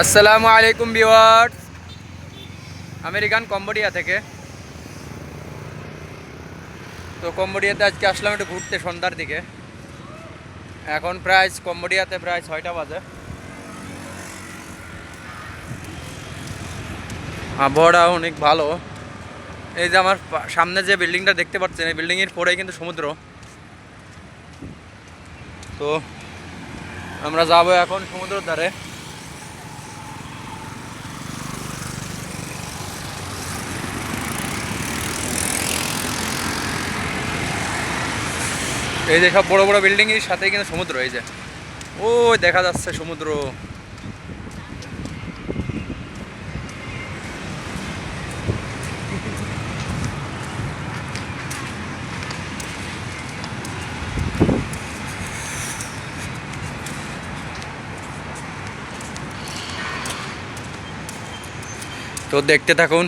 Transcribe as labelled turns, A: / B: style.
A: আসসালামু আলাইকুম viewers American Cambodia থেকে। তো কম্বোডিয়াতে আজকে আসলাম একটু ঘুরতে সন্ধ্যার দিকে। এখন প্রায় কম্বোডিয়াতে প্রায় ছয়টা বাজে। আবহাওয়াটা অনেক ভালো। এই যে আমার সামনে যে বিল্ডিংটা দেখতে পাচ্ছেন, এই বিল্ডিংয়ের পরেই কিন্তু সমুদ্র। তো আমরা যাব এখন সমুদ্রের ধারে। এই যে সব বড় বড় বিল্ডিং এর সাথে কিন্তু সমুদ্র, এই যে। ও দেখা যাচ্ছে সমুদ্র। তো দেখতে থাকুন